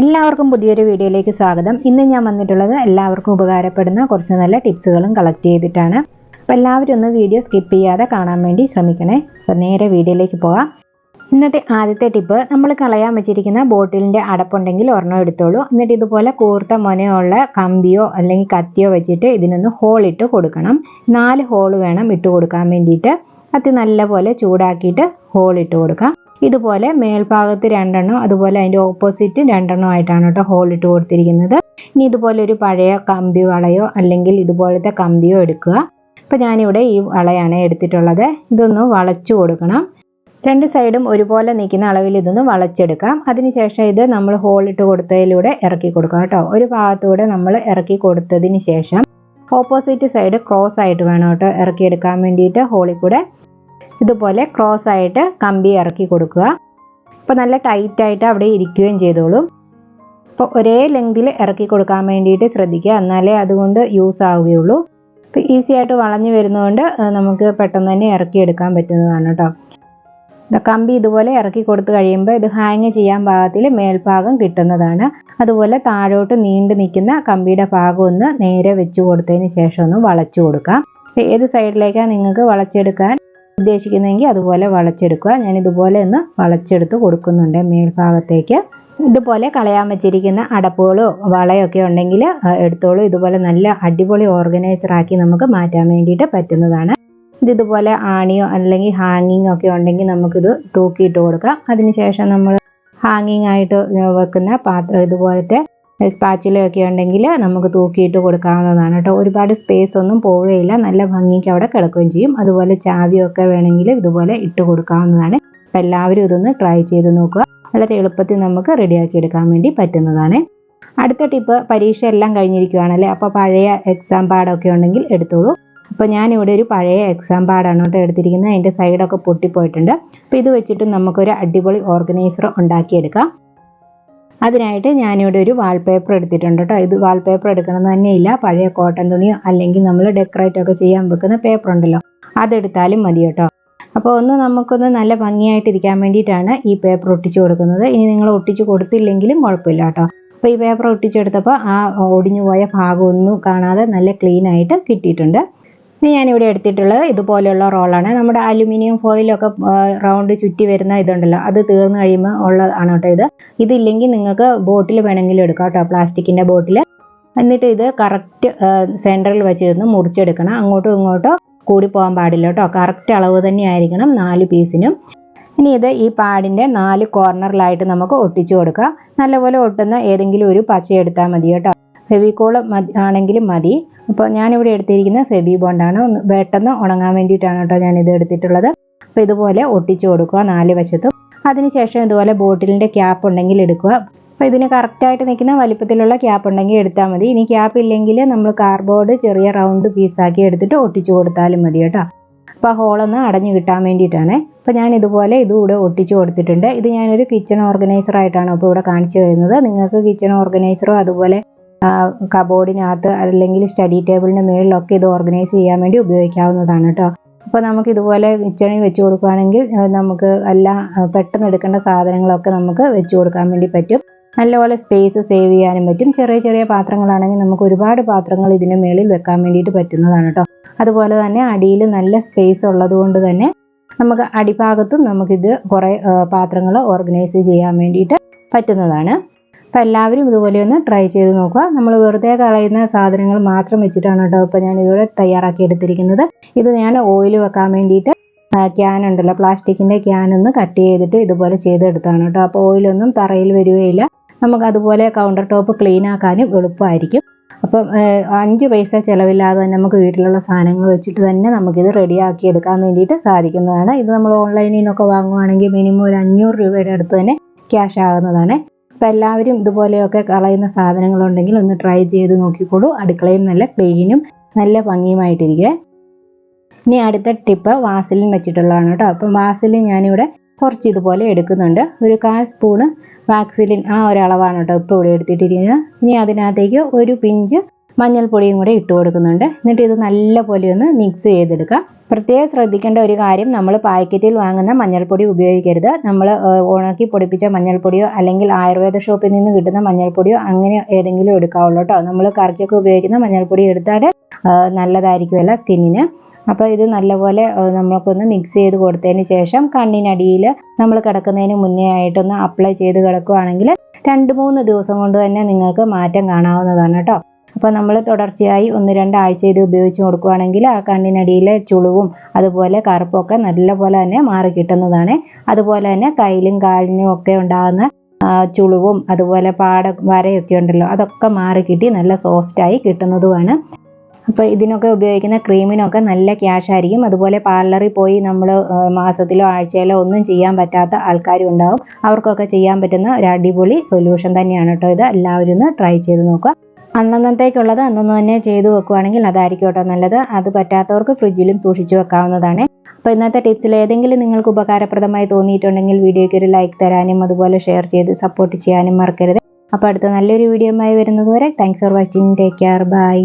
എല്ലാവർക്കും പുതിയൊരു വീഡിയോയിലേക്ക് സ്വാഗതം. ഇന്ന് ഞാൻ വന്നിട്ടുള്ളത് എല്ലാവർക്കും ഉപകാരപ്പെടുന്ന കുറച്ച് നല്ല ടിപ്സുകളും കളക്ട് ചെയ്തിട്ടാണ്. അപ്പോൾ എല്ലാവരും ഒന്ന് വീഡിയോ സ്കിപ്പ് ചെയ്യാതെ കാണാൻ വേണ്ടി ശ്രമിക്കണേ. അപ്പോൾ നേരെ വീഡിയോയിലേക്ക് പോകാം. ഇന്നത്തെ ആദ്യത്തെ ടിപ്പ് നമ്മൾ കളയാൻ വെച്ചിരിക്കുന്ന ബോട്ടിലിന്റെ അടപ്പുണ്ടെങ്കിൽ ഒരെണ്ണം എടുത്തോളൂ. എന്നിട്ട് ഇതുപോലെ കൂർത്ത മുനയുള്ള കമ്പിയോ അല്ലെങ്കിൽ കത്തിയോ വെച്ചിട്ട് ഇതിനൊന്ന് ഹോൾ ഇട്ട് കൊടുക്കണം. നാല് ഹോൾ വേണം ഇട്ട് കൊടുക്കാൻ വേണ്ടിയിട്ട്. കത്തി നല്ലപോലെ ചൂടാക്കിയിട്ട് ഹോൾ ഇട്ട് കൊടുക്കാം. ഇതുപോലെ മേൽഭാഗത്ത് രണ്ടെണ്ണം അതുപോലെ അതിന്റെ ഓപ്പോസിറ്റ് രണ്ടെണ്ണം ആയിട്ടാണ് കേട്ടോ ഹോൾ ഇട്ട് കൊടുത്തിരിക്കുന്നത്. ഇനി ഇതുപോലെ ഒരു പഴയ കമ്പി വളയോ അല്ലെങ്കിൽ ഇതുപോലത്തെ കമ്പിയോ എടുക്കുക. അപ്പോൾ ഞാനിവിടെ ഈ വളയാണ് എടുത്തിട്ടുള്ളത്. ഇതൊന്ന് വളച്ചു കൊടുക്കണം. രണ്ട് സൈഡും ഒരുപോലെ നിൽക്കുന്ന അളവിൽ ഇതൊന്ന് വളച്ചെടുക്കാം. അതിനുശേഷം ഇത് നമ്മൾ ഹോൾ ഇട്ട് കൊടുത്തതിലൂടെ ഇറക്കി കൊടുക്കാം കേട്ടോ. ഒരു ഭാഗത്തൂടെ നമ്മൾ ഇറക്കി കൊടുത്തതിന് ശേഷം ഓപ്പോസിറ്റ് സൈഡ് ക്രോസ് ആയിട്ട് വേണം കേട്ടോ ഇറക്കിയെടുക്കാൻ വേണ്ടിയിട്ട് ഹോളിൽ കൂടെ ഇതുപോലെ ക്രോസ് ആയിട്ട് കമ്പി ഇറക്കി കൊടുക്കുക. അപ്പോൾ നല്ല ടൈറ്റ് ആയിട്ട് അവിടെ ഇരിക്കുകയും ചെയ്തോളൂ. അപ്പോൾ ഒരേ ലെങ്തിൽ ഇറക്കി കൊടുക്കാൻ വേണ്ടിയിട്ട് ശ്രദ്ധിക്കുക. എന്നാലേ അതുകൊണ്ട് യൂസ് ആവുകയുള്ളൂ. അപ്പോൾ ഈസി ആയിട്ട് വളഞ്ഞു വരുന്നതുകൊണ്ട് നമുക്ക് പെട്ടെന്ന് തന്നെ ഇറക്കി എടുക്കാൻ പറ്റുന്നതാണ് കേട്ടോ കമ്പി ഇതുപോലെ ഇറക്കി കൊടുത്തു കഴിയുമ്പോൾ ഇത് ഹാങ് ചെയ്യാൻ പാകത്തിൽ മേൽഭാഗം കിട്ടുന്നതാണ്. അതുപോലെ താഴോട്ട് നീണ്ടു നിൽക്കുന്ന കമ്പിയുടെ ഭാഗം ഒന്ന് നേരെ വെച്ച് കൊടുത്തതിന് ശേഷം ഒന്ന് വളച്ചു കൊടുക്കാം. ഏത് സൈഡിലേക്കാണ് നിങ്ങൾക്ക് വളച്ചെടുക്കാൻ ഉദ്ദേശിക്കുന്നതെങ്കിൽ അതുപോലെ വളച്ചെടുക്കുക. ഞാൻ ഇതുപോലെ ഒന്ന് വളച്ചെടുത്ത് കൊടുക്കുന്നുണ്ട് മേൽഭാഗത്തേക്ക്. ഇതുപോലെ കളയാൻ വെച്ചിരിക്കുന്ന അടപ്പുകളോ വളയൊക്കെ ഉണ്ടെങ്കിൽ എടുത്തോളൂ. ഇതുപോലെ നല്ല അടിപൊളി ഓർഗനൈസർ ആക്കി നമുക്ക് മാറ്റാൻ വേണ്ടിയിട്ട് പറ്റുന്നതാണ്. ഇത് ഇതുപോലെ ആണിയോ അല്ലെങ്കിൽ ഹാങ്ങിങ് ഒക്കെ ഉണ്ടെങ്കിൽ നമുക്കിത് തൂക്കിയിട്ട് കൊടുക്കാം. അതിനുശേഷം നമ്മൾ ഹാങ്ങിങ് ആയിട്ട് വെക്കുന്ന പാത്രം ഇതുപോലത്തെ സ്പാച്ചിലൊക്കെ ഉണ്ടെങ്കിൽ നമുക്ക് തൂക്കിയിട്ട് കൊടുക്കാവുന്നതാണ് കേട്ടോ. ഒരുപാട് സ്പേസ് ഒന്നും പോവുകയില്ല നല്ല ഭംഗിക്ക് അവിടെ കിടക്കുകയും ചെയ്യും. അതുപോലെ ചാവിയൊക്കെ വേണമെങ്കിൽ ഇതുപോലെ ഇട്ട് കൊടുക്കാവുന്നതാണ്. അപ്പം എല്ലാവരും ഇതൊന്ന് ട്രൈ ചെയ്ത് നോക്കുക. വളരെ എളുപ്പത്തിൽ നമുക്ക് റെഡിയാക്കി എടുക്കാൻ വേണ്ടി പറ്റുന്നതാണ്. അടുത്ത ടിപ്പ് പരീക്ഷ എല്ലാം കഴിഞ്ഞിരിക്കുകയാണല്ലേ അപ്പോൾ പഴയ എക്സാം പാടൊക്കെ ഉണ്ടെങ്കിൽ എടുത്തോളൂ. അപ്പോൾ ഞാനിവിടെ ഒരു പഴയ എക്സാം പാടാണ് കേട്ടോ എടുത്തിരിക്കുന്നത്. അതിന്റെ സൈഡൊക്കെ പൊട്ടിപ്പോയിട്ടുണ്ട്. അപ്പോൾ ഇത് വെച്ചിട്ട് നമുക്കൊരു അടിപൊളി ഓർഗനൈസർ ഉണ്ടാക്കിയെടുക്കാം. അതിനായിട്ട് ഞാനിവിടെ ഒരു വാൾപേപ്പർ എടുത്തിട്ടുണ്ട് കേട്ടോ ഇത് വാൾപേപ്പർ എടുക്കണമെന്ന് തന്നെയില്ല പഴയ കോട്ടൺ തുണിയോ അല്ലെങ്കിൽ നമ്മൾ ഡെക്കറേറ്റ് ഒക്കെ ചെയ്യാൻ വെക്കുന്ന പേപ്പർ ഉണ്ടല്ലോ. അതെടുത്താലും മതി കേട്ടോ അപ്പോൾ ഒന്ന് നമുക്കൊന്ന് നല്ല ഭംഗിയായിട്ടിരിക്കാൻ വേണ്ടിയിട്ടാണ് ഈ പേപ്പർ ഒട്ടിച്ചു കൊടുക്കുന്നത്. ഇനി നിങ്ങൾ ഒട്ടിച്ചു കൊടുത്തില്ലെങ്കിലും കുഴപ്പമില്ല കേട്ടോ അപ്പോൾ ഈ പേപ്പർ ഒട്ടിച്ചെടുത്തപ്പോൾ ആ ഒടിഞ്ഞു പോയ ഭാഗമൊന്നും കാണാതെ നല്ല ക്ലീൻ ആയിട്ട് കിട്ടിയിട്ടുണ്ട്. ഇനി ഞാനിവിടെ എടുത്തിട്ടുള്ളത് ഇതുപോലെയുള്ള റോളാണ്. നമ്മുടെ അലുമിനിയം ഫോയിലൊക്കെ റൗണ്ട് ചുറ്റി വരുന്ന ഇതുണ്ടല്ലോ അത് തീർന്നു കഴിയുമ്പോൾ ഉള്ളതാണ് കേട്ടോ ഇത്. ഇതില്ലെങ്കിൽ നിങ്ങൾക്ക് ബോട്ടിൽ വേണമെങ്കിലും എടുക്കാം കേട്ടോ പ്ലാസ്റ്റിക്കിന്റെ ബോട്ടിൽ എന്നിട്ട് ഇത് കറക്റ്റ് സെന്ററിൽ വെച്ചിരുന്ന് മുറിച്ചെടുക്കണം. അങ്ങോട്ടും ഇങ്ങോട്ടോ കൂടി പോകാൻ പാടില്ല കേട്ടോ. കറക്റ്റ് അളവ് തന്നെ ആയിരിക്കണം നാല് പീസിനും. ഇനി ഇത് ഈ പാഡിന്റെ നാല് കോർണറിലായിട്ട് നമുക്ക് ഒട്ടിച്ചു കൊടുക്കാം. നല്ലപോലെ ഒട്ടുന്ന ഏതെങ്കിലും ഒരു പച്ച എടുത്താൽ മതി കേട്ടോ. ഫെവിക്കോൾ ആണെങ്കിലും മതി. അപ്പോൾ ഞാനിവിടെ എടുത്തിരിക്കുന്ന ഫെബി ബോണ്ടാണ്. ഒന്ന് പെട്ടെന്ന് ഉണങ്ങാൻ വേണ്ടിയിട്ടാണ് കേട്ടോ ഞാനിത് എടുത്തിട്ടുള്ളത്. അപ്പോൾ ഇതുപോലെ ഒട്ടിച്ചു കൊടുക്കുക നാല് വശത്തും. അതിനുശേഷം ഇതുപോലെ ബോട്ടിലിന്റെ ക്യാപ്പ് ഉണ്ടെങ്കിൽ എടുക്കുക. അപ്പോൾ ഇതിന് കറക്റ്റായിട്ട് നിൽക്കുന്ന വലിപ്പത്തിലുള്ള ക്യാപ്പ് ഉണ്ടെങ്കിൽ എടുത്താൽ മതി. ഇനി ക്യാപ്പ് ഇല്ലെങ്കിൽ നമ്മൾ കാർഡ്ബോർഡ് ചെറിയ റൗണ്ട് പീസാക്കി എടുത്തിട്ട് ഒട്ടിച്ചു കൊടുത്താലും മതി കേട്ടോ. അപ്പോൾ ഹോളൊന്ന് അടഞ്ഞു കിട്ടാൻ വേണ്ടിയിട്ടാണ്. അപ്പോൾ ഞാൻ ഇതുപോലെ ഇതുകൂടെ ഒട്ടിച്ചു കൊടുത്തിട്ടുണ്ട്. ഇത് ഞാനൊരു കിച്ചൺ ഓർഗനൈസർ ആയിട്ടാണ് ഇപ്പോൾ ഇവിടെ കാണിച്ചു വരുന്നത് നിങ്ങൾക്ക് കിച്ചൺ ഓർഗനൈസറോ അതുപോലെ കബോർഡിനകത്ത് അല്ലെങ്കിൽ സ്റ്റഡി ടേബിളിന് മുകളിലൊക്കെ ഇത് ഓർഗനൈസ് ചെയ്യാൻ വേണ്ടി ഉപയോഗിക്കാവുന്നതാണ് കേട്ടോ അപ്പോൾ നമുക്ക് ഇതുപോലെ കിച്ചണിൽ വെച്ച് കൊടുക്കുകയാണെങ്കിൽ നമുക്ക് എല്ലാം പെട്ടെന്ന് എടുക്കേണ്ട സാധനങ്ങളൊക്കെ നമുക്ക് വെച്ച് കൊടുക്കാൻ വേണ്ടി പറ്റും. നല്ലപോലെ സ്പേസ് സേവ് ചെയ്യാനും പറ്റും. ചെറിയ ചെറിയ പാത്രങ്ങളാണെങ്കിൽ നമുക്ക് ഒരുപാട് പാത്രങ്ങൾ ഇതിന് മുകളിൽ വെക്കാൻ വേണ്ടിയിട്ട് പറ്റുന്നതാണ് കേട്ടോ അതുപോലെ തന്നെ അടിയിൽ നല്ല സ്പേസ് ഉള്ളതുകൊണ്ട് തന്നെ നമുക്ക് അടിഭാഗത്തും നമുക്കിത് കുറേ പാത്രങ്ങൾ ഓർഗനൈസ് ചെയ്യാൻ വേണ്ടിയിട്ട് പറ്റുന്നതാണ്. അപ്പോൾ എല്ലാവരും ഇതുപോലെ ഒന്ന് ട്രൈ ചെയ്ത് നോക്കുക. നമ്മൾ വെറുതെ കളയുന്ന സാധനങ്ങൾ മാത്രം വെച്ചിട്ടാണ് കേട്ടോ ഇപ്പോൾ ഞാൻ ഇതിവിടെ തയ്യാറാക്കി എടുത്തിരിക്കുന്നത്. ഇത് ഞാൻ ഓയിൽ വെക്കാൻ വേണ്ടിയിട്ട് ക്യാൻ ഉണ്ടല്ലോ പ്ലാസ്റ്റിക്കിന്റെ ക്യാൻ ഒന്ന് കട്ട് ചെയ്തിട്ട് ഇതുപോലെ ചെയ്തെടുത്താണ് കേട്ടോ. അപ്പോൾ ഓയിലൊന്നും തറയിൽ വരികയില്ല. നമുക്ക് അതുപോലെ കൗണ്ടർ ടോപ്പ് ക്ലീൻ ആക്കാനും എളുപ്പമായിരിക്കും. അപ്പം അഞ്ച് പൈസ ചിലവില്ലാതെ തന്നെ നമുക്ക് വീട്ടിലുള്ള സാധനങ്ങൾ വെച്ചിട്ട് തന്നെ നമുക്കിത് റെഡിയാക്കി എടുക്കാൻ വേണ്ടിയിട്ട് സാധിക്കുന്നതാണ്. ഇത് നമ്മൾ ഓൺലൈനിൽ നിന്നൊക്കെ വാങ്ങുവാണെങ്കിൽ മിനിമം ഒരു അഞ്ഞൂറ് രൂപയുടെ അടുത്ത് തന്നെ ക്യാഷ് ആകുന്നതാണ് അപ്പോൾ എല്ലാവരും ഇതുപോലെയൊക്കെ കളയുന്ന സാധനങ്ങളുണ്ടെങ്കിൽ ഒന്ന് ട്രൈ ചെയ്ത് നോക്കിക്കോളൂ. അടുക്കളയും നല്ല ക്ലീനും നല്ല ഭംഗിയുമായിട്ടിരിക്കുക ഇനി അടുത്ത ടിപ്പ് വാസലിൻ വെച്ചിട്ടുള്ളതാണ് കേട്ടോ. അപ്പം വാസലിൻ ഞാനിവിടെ കുറച്ച് ഇതുപോലെ എടുക്കുന്നുണ്ട്. ഒരു കാൽ സ്പൂണ് വാക്സിലിൻ ആ ഒരളവാണ് കേട്ടോ ഇപ്പോൾ ഇവിടെ എടുത്തിട്ടിരിക്കുന്നത്. ഇനി അതിനകത്തേക്ക് ഒരു പിഞ്ച് മഞ്ഞൾപ്പൊടിയും കൂടെ ഇട്ട് കൊടുക്കുന്നുണ്ട്. എന്നിട്ട് ഇത് നല്ലപോലെ ഒന്ന് മിക്സ് ചെയ്തെടുക്കുക പ്രത്യേകം ശ്രദ്ധിക്കേണ്ട ഒരു കാര്യം നമ്മൾ പാക്കറ്റിൽ വാങ്ങുന്ന മഞ്ഞൾപ്പൊടി ഉപയോഗിക്കരുത്. നമ്മൾ ഉണക്കി പൊടിപ്പിച്ച മഞ്ഞൾപ്പൊടിയോ അല്ലെങ്കിൽ ആയുർവേദ ഷോപ്പിൽ നിന്ന് കിട്ടുന്ന മഞ്ഞൾപ്പൊടിയോ അങ്ങനെ ഏതെങ്കിലും എടുക്കാവുള്ളൂ കേട്ടോ. നമ്മൾ കറിക്കൊക്കെ ഉപയോഗിക്കുന്ന മഞ്ഞൾപ്പൊടി എടുത്താൽ നല്ലതായിരിക്കുമല്ല സ്കിന്നിന്. അപ്പോൾ ഇത് നല്ലപോലെ നമ്മൾക്കൊന്ന് മിക്സ് ചെയ്ത് കൊടുത്തതിന് ശേഷം കണ്ണിനടിയിൽ നമ്മൾ കിടക്കുന്നതിന് മുന്നേ ആയിട്ടൊന്ന് അപ്ലൈ ചെയ്ത് കിടക്കുകയാണെങ്കിൽ രണ്ട് മൂന്ന് ദിവസം കൊണ്ട് തന്നെ നിങ്ങൾക്ക് മാറ്റം കാണാവുന്നതാണ് കേട്ടോ. അപ്പോൾ നമ്മൾ തുടർച്ചയായി ഒന്ന് രണ്ടാഴ്ച ഇത് ഉപയോഗിച്ച് കൊടുക്കുകയാണെങ്കിൽ ആ കണ്ണിനടിയിലെ ചുളിവും അതുപോലെ കറുപ്പൊക്കെ നല്ലപോലെ തന്നെ മാറി കിട്ടുന്നതാണ്. അതുപോലെ തന്നെ കയ്യിലും കാലിനും ഒക്കെ ഉണ്ടാകുന്ന ചുളിവും അതുപോലെ പാട വരയൊക്കെ ഉണ്ടല്ലോ അതൊക്കെ മാറി കിട്ടി നല്ല സോഫ്റ്റായി കിട്ടുന്നതുമാണ്. അപ്പോൾ ഇതിനൊക്കെ ഉപയോഗിക്കുന്ന ക്രീമിനൊക്കെ നല്ല ക്യാഷ് ആയിരിക്കും. അതുപോലെ പാർലറിൽ പോയി നമ്മൾ മാസത്തിലോ ആഴ്ചയിലോ ഒന്നും ചെയ്യാൻ പറ്റാത്ത ആൾക്കാരും ഉണ്ടാവും. അവർക്കൊക്കെ ചെയ്യാൻ പറ്റുന്ന ഒരു അടിപൊളി സൊല്യൂഷൻ തന്നെയാണ് കേട്ടോ ഇത്. എല്ലാവരും ഒന്ന് ട്രൈ ചെയ്ത് നോക്കുക. അന്നന്നത്തേക്കുള്ളത് അന്നന്ന് തന്നെ ചെയ്തു വെക്കുവാണെങ്കിൽ അതായിരിക്കും കേട്ടോ നല്ലത്. അത് പറ്റാത്തവർക്ക് ഫ്രിഡ്ജിലും സൂക്ഷിച്ചു വെക്കാവുന്നതാണ്. അപ്പോൾ ഇന്നത്തെ ടിപ്സിൽ ഏതെങ്കിലും നിങ്ങൾക്ക് ഉപകാരപ്രദമായി തോന്നിയിട്ടുണ്ടെങ്കിൽ വീഡിയോയ്ക്ക് ഒരു ലൈക്ക് തരാനും അതുപോലെ ഷെയർ ചെയ്ത് സപ്പോർട്ട് ചെയ്യാനും മറക്കരുത്. അപ്പോൾ അടുത്ത നല്ലൊരു വീഡിയോയുമായി വരുന്നത് വരെ thanks for watching take care bye